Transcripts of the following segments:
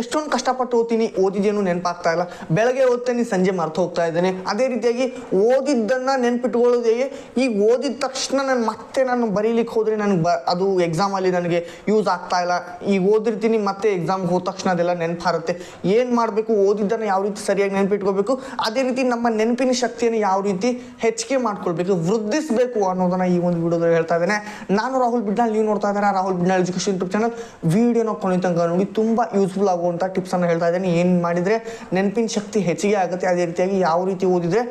ಎಷ್ಟೊಂದು ಕಷ್ಟಪಟ್ಟು ಓದ್ತೀನಿ ಓದಿದ್ದೇನು ನೆನಪಾಗ್ತಾ ಇಲ್ಲ. ಬೆಳಗ್ಗೆ ಓದ್ತೇನೆ, ಸಂಜೆ ಮರ್ತು ಹೋಗ್ತಾ ಇದ್ದೇನೆ. ಅದೇ ರೀತಿಯಾಗಿ ಓದಿದ್ದನ್ನು ನೆನ್ಪಿಟ್ಕೊಳ್ಳೋದು ಹೇಗೆ? ಈಗ ಓದಿದ ತಕ್ಷಣ ನಾನು ಮತ್ತೆ ನಾನು ಬರೀಲಿಕ್ಕೆ ಹೋದರೆ ನನಗೆ ಬ ಅದು ಎಕ್ಸಾಮಲ್ಲಿ ನನಗೆ ಯೂಸ್ ಆಗ್ತಾ ಇಲ್ಲ. ಈಗ ಓದಿರ್ತೀನಿ, ಮತ್ತೆ ಎಕ್ಸಾಮ್ಗೆ ಹೋದ ತಕ್ಷಣ ಅದೆಲ್ಲ ನೆನಪಾರುತ್ತೆ. ಏನು ಮಾಡಬೇಕು? ಓದಿದ್ದನ್ನು ಯಾವ ರೀತಿ ಸರಿಯಾಗಿ ನೆನಪಿಟ್ಕೋಬೇಕು? ಅದೇ ರೀತಿ ನಮ್ಮ ನೆನಪಿನ ಶಕ್ತಿಯನ್ನು ಯಾವ ರೀತಿ ಹೆಚ್ಚಿಗೆ ಮಾಡ್ಕೊಳ್ಬೇಕು? ವೃದ್ಧಿಸಬೇಕು ಅನ್ನೋದನ್ನ ಈ ಒಂದು ವಿಡಿಯೋದಲ್ಲಿ ಹೇಳ್ತಾ ಇದ್ದೇನೆ. ನಾನು ರಾಹುಲ್ ಬಿಡ್ನಾಳ್, ನೀವು ನೋಡ್ತಾ ಇದ್ದಾರೆ Rahul Bidnal education YouTube channel ವಿಡಿಯೋನ ಕೊನೆ ತನಕ ನೋಡಿ, ತುಂಬ ಯೂಸ್ಫುಲ್ ಆಗುವಂಥ ಟಿಪ್ಸನ್ನು ಹೇಳ್ತಾ ಇದ್ದೇನೆ. ಏನು ಮಾಡಿದರೆ ನೆನಪಿನ ಶಕ್ತಿ ಹೆಚ್ಚಿಗೆ ಆಗುತ್ತೆ. ಅದೇ ರೀತಿಯಾಗಿ ಯಾವ ರೀತಿ ಓದಿದರೆ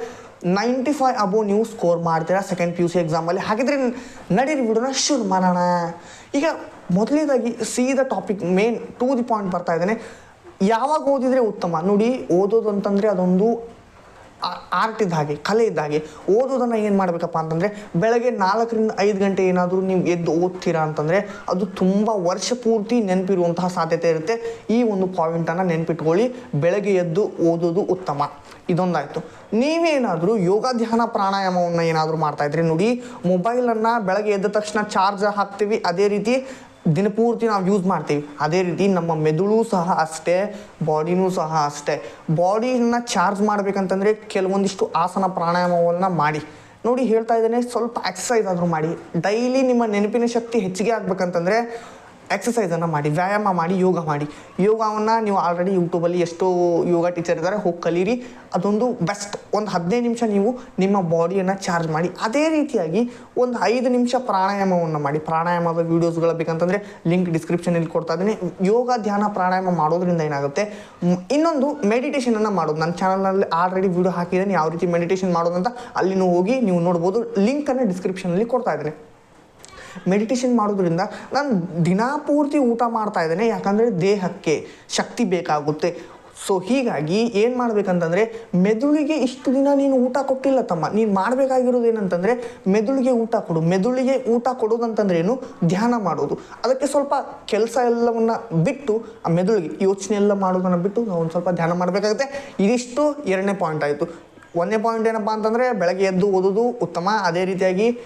ನೈಂಟಿ ಫೈವ್ ಅಬೋ ನೀವು ಸ್ಕೋರ್ ಮಾಡ್ತೀರಾ ಸೆಕೆಂಡ್ ಪಿ ಯು ಸಿ ಎಕ್ಸಾಮಲ್ಲಿ ಹಾಗಿದ್ರೆ ನಡೀರಿ ಬಿಡೋಣ, ಶುರು ಮಾಡೋಣ. ಈಗ ಮೊದಲನೇದಾಗಿ ಸೀದ topic main to the point ಬರ್ತಾ ಇದ್ದೇನೆ. ಯಾವಾಗ ಓದಿದರೆ ಉತ್ತಮ? ನೋಡಿ ಓದೋದು ಅಂತಂದರೆ ಅದೊಂದು ಆರ್ಟ್ ಇದ್ದ ಹಾಗೆ, ಕಲೆ ಇದ್ದ ಹಾಗೆ ಓದೋದನ್ನು ಏನು ಮಾಡಬೇಕಪ್ಪ ಅಂತಂದರೆ ಬೆಳಗ್ಗೆ ನಾಲ್ಕರಿಂದ ಐದು ಗಂಟೆ ಏನಾದರೂ ನೀವು ಎದ್ದು ಓದ್ತೀರಾ ಅಂತಂದರೆ ಅದು ತುಂಬ ವರ್ಷ ಪೂರ್ತಿ ನೆನಪಿರುವಂತಹ ಸಾಧ್ಯತೆ ಇರುತ್ತೆ. ಈ ಒಂದು ಪಾಯಿಂಟನ್ನು ನೆನಪಿಟ್ಕೊಳ್ಳಿ, ಬೆಳಗ್ಗೆ ಎದ್ದು ಓದೋದು ಉತ್ತಮ. ಇದೊಂದಾಯಿತು. ನೀವೇನಾದರೂ ಯೋಗ ಧ್ಯಾನ ಪ್ರಾಣಾಯಾಮವನ್ನು ಏನಾದರೂ ಮಾಡ್ತಾ ಇದ್ರಿ ನೋಡಿ ಮೊಬೈಲನ್ನು ಬೆಳಗ್ಗೆ ಎದ್ದ ತಕ್ಷಣ ಚಾರ್ಜ್ ಹಾಕ್ತೀವಿ, ಅದೇ ರೀತಿ ದಿನಪೂರ್ತಿ ನಾವು ಯೂಸ್ ಮಾಡ್ತೀವಿ. ಅದೇ ರೀತಿ ನಮ್ಮ ಮೆದುಳು ಸಹ ಅಷ್ಟೇ ಬಾಡಿನೂ ಸಹ ಅಷ್ಟೇ. ಬಾಡಿನ ಚಾರ್ಜ್ ಮಾಡಬೇಕಂತಂದರೆ ಕೆಲವೊಂದಿಷ್ಟು ಆಸನ ಪ್ರಾಣಾಯಾಮವನ್ನು ಮಾಡಿ. ನೋಡಿ ಹೇಳ್ತಾ ಇದ್ದೇನೆ, ಸ್ವಲ್ಪ ಎಕ್ಸಸೈಸ್ ಆದರೂ ಮಾಡಿ. ಡೈಲಿ ನಿಮ್ಮ ನೆನಪಿನ ಶಕ್ತಿ ಹೆಚ್ಚಿಗೆ ಆಗ್ಬೇಕಂತಂದರೆ ಎಕ್ಸಸೈಸನ್ನು ಮಾಡಿ, ವ್ಯಾಯಾಮ ಮಾಡಿ, ಯೋಗ ಮಾಡಿ. ಯೋಗವನ್ನು ನೀವು ಆಲ್ರೆಡಿ ಯೂಟ್ಯೂಬಲ್ಲಿ ಎಷ್ಟೋ ಯೋಗ ಟೀಚರ್ ಇದ್ದಾರೆ, ಹೋಗಿ ಕಲೀರಿ. ಅದೊಂದು ಬೆಸ್ಟ್ ಒಂದು ಹದಿನೈದು ನಿಮಿಷ ನೀವು ನಿಮ್ಮ ಬಾಡಿಯನ್ನು ಚಾರ್ಜ್ ಮಾಡಿ. ಅದೇ ರೀತಿಯಾಗಿ ಒಂದು ಐದು ನಿಮಿಷ ಪ್ರಾಣಾಯಾಮವನ್ನು ಮಾಡಿ. ಪ್ರಾಣಾಯಾಮದ ವೀಡಿಯೋಸ್ಗಳು ಬೇಕಂತಂದರೆ ಲಿಂಕ್ ಡಿಸ್ಕ್ರಿಪ್ಷನಲ್ಲಿ ಕೊಡ್ತಾ ಇದ್ದೀನಿ. ಯೋಗ, ಧ್ಯಾನ, ಪ್ರಾಣಾಯಾಮ ಮಾಡೋದ್ರಿಂದ ಏನಾಗುತ್ತೆ? ಇನ್ನೊಂದು ಮೆಡಿಟೇಷನನ್ನು ಮಾಡೋದು. ನನ್ನ ಚಾನಲ್ನಲ್ಲಿ ಆಲ್ರೆಡಿ ವೀಡಿಯೋ ಹಾಕಿದ್ದೀನಿ. ಯಾವ ರೀತಿ ಮೆಡಿಟೇಷನ್ ಮಾಡೋದಂತ ಅಲ್ಲಿನೂ ಹೋಗಿ ನೀವು ನೋಡ್ಬೋದು. ಲಿಂಕನ್ನು ಡಿಸ್ಕ್ರಿಪ್ಷನಲ್ಲಿ ಕೊಡ್ತಾ ಇದ್ದೀನಿ. ಮೆಡಿಟೇಷನ್ ಮಾಡೋದ್ರಿಂದ ನಾನು ದಿನಾಪೂರ್ತಿ ಊಟ ಮಾಡ್ತಾ ಇದ್ದೇನೆ, ಯಾಕಂದರೆ ದೇಹಕ್ಕೆ ಶಕ್ತಿ ಬೇಕಾಗುತ್ತೆ. ಸೊ ಹೀಗಾಗಿ ಏನು ಮಾಡಬೇಕಂತಂದರೆ, ಮೆದುಳಿಗೆ ಇಷ್ಟು ದಿನ ನೀನು ಊಟ ಕೊಟ್ಟಿಲ್ಲ ತಮ್ಮ. ನೀನು ಮಾಡಬೇಕಾಗಿರೋದು ಏನಂತಂದರೆ, ಮೆದುಳಿಗೆ ಊಟ ಕೊಡು. ಮೆದುಳಿಗೆ ಊಟ ಕೊಡೋದಂತಂದ್ರೆ ಏನು? ಧ್ಯಾನ ಮಾಡೋದು. ಅದಕ್ಕೆ ಸ್ವಲ್ಪ ಕೆಲಸ ಎಲ್ಲವನ್ನು ಬಿಟ್ಟು, ಆ ಮೆದುಳಿಗೆ ಯೋಚನೆ ಎಲ್ಲ ಮಾಡೋದನ್ನು ಬಿಟ್ಟು ನಾವು ಒಂದು ಸ್ವಲ್ಪ ಧ್ಯಾನ ಮಾಡಬೇಕಾಗುತ್ತೆ. ಇದಿಷ್ಟು ಎರಡನೇ ಪಾಯಿಂಟ್ ಆಯಿತು. ಒಂದನೇ ಪಾಯಿಂಟ್ ಏನಪ್ಪ ಅಂತಂದರೆ, ಬೆಳಗ್ಗೆ ಎದ್ದು ಓದೋದು ಉತ್ತಮ. ಅದೇ ರೀತಿಯಾಗಿ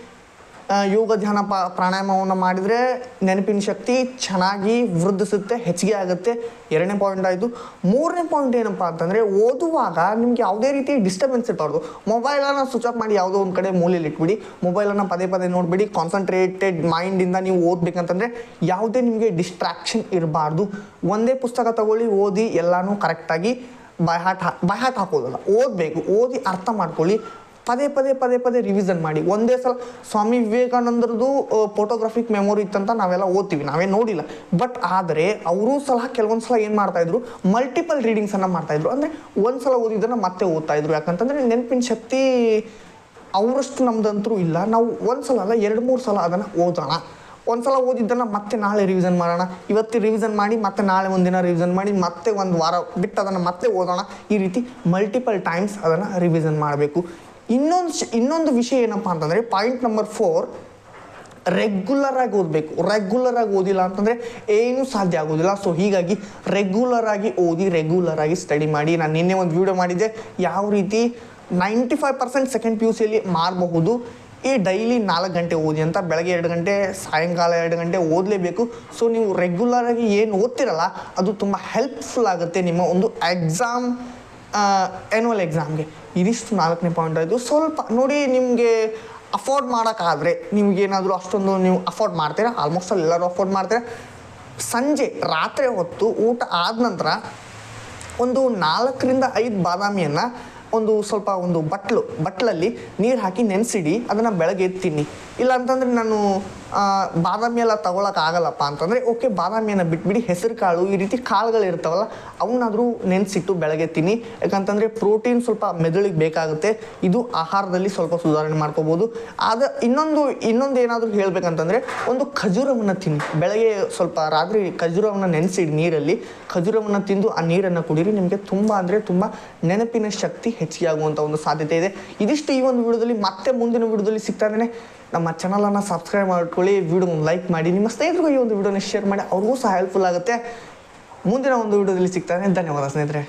ಯೋಗ ಧ್ಯಾನ ಪ, ಪ್ರಾಣಾಯಾಮವನ್ನು ಮಾಡಿದರೆ ನೆನಪಿನ ಶಕ್ತಿ ಚೆನ್ನಾಗಿ ವೃದ್ಧಿಸುತ್ತೆ, ಹೆಚ್ಚಿಗೆ ಆಗುತ್ತೆ. ಎರಡನೇ ಪಾಯಿಂಟ್ ಆಯಿತು. ಮೂರನೇ ಪಾಯಿಂಟ್ ಏನಪ್ಪ ಅಂತಂದರೆ, ಓದುವಾಗ ನಿಮ್ಗೆ ಯಾವುದೇ ರೀತಿ ಡಿಸ್ಟರ್ಬೆನ್ಸ್ ಇರಬಾರ್ದು. ಮೊಬೈಲನ್ನು ಸ್ವಿಚ್ ಆಫ್ ಮಾಡಿ ಯಾವುದೋ ಒಂದು ಕಡೆ ಮೂಲೆಯಲ್ಲಿ ಇಟ್ಬಿಡಿ. ಮೊಬೈಲನ್ನು ಪದೇ ಪದೇ ನೋಡಿಬಿಡಿ. ಕಾನ್ಸಂಟ್ರೇಟೆಡ್ ಮೈಂಡಿಂದ ನೀವು ಓದಬೇಕಂತಂದರೆ ಯಾವುದೇ ನಿಮಗೆ ಡಿಸ್ಟ್ರಾಕ್ಷನ್ ಇರಬಾರ್ದು. ಒಂದೇ ಪುಸ್ತಕ ತಗೊಳ್ಳಿ, ಓದಿ ಎಲ್ಲನೂ ಕರೆಕ್ಟಾಗಿ ಬೈ ಹಾಟ್ ಹಾಟ್ ಹಾಕೋದಲ್ಲ. ಓದಬೇಕು. ಓದಿ ಅರ್ಥ ಮಾಡ್ಕೊಳ್ಳಿ. ಪದೇ ಪದೇ ಪದೇ ಪದೇ ರಿವಿಸನ್ ಮಾಡಿ. ಒಂದೇ ಸಲ ಸ್ವಾಮಿ ವಿವೇಕಾನಂದರದು ಫೋಟೋಗ್ರಾಫಿಕ್ ಮೆಮೊರಿ ಇತ್ತಂತ ನಾವೆಲ್ಲ ಓದ್ತೀವಿ. ನಾವೇ ನೋಡಿಲ್ಲ. ಬಟ್ ಆದರೆ ಅವರು ಸಲ ಕೆಲವೊಂದು ಸಲ ಏನು ಮಾಡ್ತಾಯಿದ್ರು ಮಲ್ಟಿಪಲ್ ರೀಡಿಂಗ್ಸನ್ನು ಮಾಡ್ತಾಯಿದ್ರು ಅಂದರೆ ಒಂದು ಸಲ ಓದಿದ್ದನ್ನು ಮತ್ತೆ ಓದ್ತಾ ಇದ್ರು. ಯಾಕಂತಂದರೆ ನೆನಪಿನ ಶಕ್ತಿ ಅವರಷ್ಟು ನಮ್ದಂತರೂ ಇಲ್ಲ. ನಾವು ಒಂದು ಸಲ ಅಲ್ಲ, ಎರಡು ಮೂರು ಸಲ ಅದನ್ನು ಓದೋಣ. ಒಂದು ಸಲ ಓದಿದ್ದನ್ನು ಮತ್ತೆ ನಾಳೆ ರಿವಿಸನ್ ಮಾಡೋಣ. ಇವತ್ತು ರಿವಿಸನ್ ಮಾಡಿ, ಮತ್ತೆ ನಾಳೆ ಒಂದಿನ ರಿವಿಸನ್ ಮಾಡಿ, ಮತ್ತೆ ಒಂದು ವಾರ ಬಿಟ್ಟು ಅದನ್ನು ಮತ್ತೆ ಓದೋಣ. ಈ ರೀತಿ ಮಲ್ಟಿಪಲ್ ಟೈಮ್ಸ್ ಅದನ್ನು ರಿವಿಸನ್ ಮಾಡಬೇಕು. ಇನ್ನೊಂದು ಇನ್ನೊಂದು ವಿಷಯ ಏನಪ್ಪ ಅಂತಂದರೆ ಪಾಯಿಂಟ್ ನಂಬರ್ ಫೋರ್ ರೆಗ್ಯುಲರ್ ಆಗಿ ಓದಬೇಕು. ರೆಗ್ಯುಲರ್ ಆಗಿ ಓದಿಲ್ಲ ಅಂತಂದರೆ ಏನೂ ಸಾಧ್ಯ ಆಗೋದಿಲ್ಲ. ಸೊ ಹೀಗಾಗಿ ರೆಗ್ಯುಲರ್ ಆಗಿ ಓದಿ ರೆಗ್ಯುಲರ್ ಆಗಿ ಸ್ಟಡಿ ಮಾಡಿ. ನಾನು ನಿನ್ನೆ ಒಂದು ವಿಡಿಯೋ ಮಾಡಿದ್ದೆ. ಯಾವ ರೀತಿ ninety five percent second P U ಸಿಯಲ್ಲಿ ಮಾರಬಹುದು. ಈ ಡೈಲಿ ನಾಲ್ಕು ಗಂಟೆ ಓದಿ ಅಂತ ಬೆಳಗ್ಗೆ ಎರಡು ಗಂಟೆ, ಸಾಯಂಕಾಲ ಎರಡು ಗಂಟೆ ಓದಲೇಬೇಕು. ಸೊ ನೀವು ರೆಗ್ಯುಲರ್ ಆಗಿ ಏನು ಓದ್ತಿರಲ್ಲ, ಅದು ತುಂಬ ಹೆಲ್ಪ್ಫುಲ್ ಆಗುತ್ತೆ ನಿಮ್ಮ ಒಂದು ಎಕ್ಸಾಮ್ ಆ್ಯನ್ಯುವಲ್ ಎಕ್ಸಾಮ್ಗೆ ಇದಿಷ್ಟು ನಾಲ್ಕನೇ ಪಾಯಿಂಟ್ ಆಯಿತು ಸ್ವಲ್ಪ ನೋಡಿ ನಿಮಗೆ ಅಫೋರ್ಡ್ ಮಾಡೋಕ್ಕಾದರೆ ನಿಮಗೇನಾದರೂ ಅಷ್ಟೊಂದು ನೀವು ಅಫೋರ್ಡ್ ಮಾಡ್ತೀರಾ? ಆಲ್ಮೋಸ್ಟ್ ಅಲ್ಲಿ ಎಲ್ಲರೂ ಅಫೋರ್ಡ್ ಮಾಡ್ತೀರಾ? ಸಂಜೆ ರಾತ್ರಿ ಹೊತ್ತು ಊಟ ಆದ ನಂತರ ಒಂದು ನಾಲ್ಕರಿಂದ ಐದು ಬಾದಾಮಿಯನ್ನು ಒಂದು ಸ್ವಲ್ಪ ಒಂದು ಬಟ್ಲು, ಬಟ್ಲಲ್ಲಿ ನೀರು ಹಾಕಿ ನೆನೆಸಿಡಿ, ಅದನ್ನು ಬೆಳಗ್ಗೆ ತಿನ್ನಿ ಇಲ್ಲ ಅಂತಂದರೆ ನಾನು ಬಾದಾಮಿ ಎಲ್ಲ ಆಗಲ್ಲಪ್ಪ ಅಂತಂದರೆ, ಓಕೆ, ಬಾದಾಮಿಯನ್ನು ಬಿಟ್ಬಿಡಿ, ಹೆಸರು ಕಾಳು, ಈ ರೀತಿ ಕಾಳುಗಳು ಇರ್ತಾವಲ್ಲ, ಅವನ್ನಾದರೂ ನೆನೆಸಿಟ್ಟು ಬೆಳಗ್ಗೆ ತಿನ್ನಿ. ಯಾಕಂತಂದರೆ ಪ್ರೋಟೀನ್ ಸ್ವಲ್ಪ ಮೆದುಳಿಗೆ ಬೇಕಾಗುತ್ತೆ. ಇದು ಆಹಾರದಲ್ಲಿ ಸ್ವಲ್ಪ ಸುಧಾರಣೆ ಮಾಡ್ಕೋಬೋದು. ಆದ, ಇನ್ನೊಂದು ಇನ್ನೊಂದು ಏನಾದರೂ ಹೇಳ್ಬೇಕಂತಂದರೆ, ಒಂದು ಖಜೂರವನ್ನು ತಿನ್ನಿ. ಬೆಳಗ್ಗೆ ಸ್ವಲ್ಪ ರಾತ್ರಿ ಖಜೂರವನ್ನು ನೆನೆಸಿಡಿ ನೀರಲ್ಲಿ. ಖಜೂರವನ್ನು ತಿಂದು ಆ ನೀರನ್ನು ಕುಡೀರಿ. ನಿಮಗೆ ತುಂಬ ಅಂದರೆ ತುಂಬ ನೆನಪಿನ ಶಕ್ತಿ ಹೆಚ್ಚಿಗೆ ಆಗುವಂಥ ಒಂದು ಸಾಧ್ಯತೆ ಇದೆ. ಇದಿಷ್ಟು ಈ ಒಂದು ವಿಡಿಯೋದಲ್ಲಿ ಮತ್ತೆ ಮುಂದಿನ ವಿಡಿಯೋದಲ್ಲಿ ಸಿಗ್ತಾ ಇದ್ದೇನೆ. ನಮ್ಮ ಚಾನಲನ್ನು ಸಬ್ಸ್ಕ್ರೈಬ್ ಮಾಡ್ಕೊಳ್ಳಿ ವಿಡಿಯೋ ಲೈಕ್ ಮಾಡಿ, ನಿಮ್ಮ ಸ್ನೇಹಿತರಿಗೂ ಈ ಒಂದು ವಿಡಿಯೋನ ಶೇರ್ ಮಾಡಿ, ಅವ್ರಿಗೂ ಸಹ ಹೆಲ್ಪ್ಫುಲ್ ಆಗುತ್ತೆ. ಮುಂದಿನ ಒಂದು ವಿಡಿಯೋದಲ್ಲಿ ಸಿಗ್ತಾನೆ. ಧನ್ಯವಾದ ಸ್ನೇಹಿತರೆ.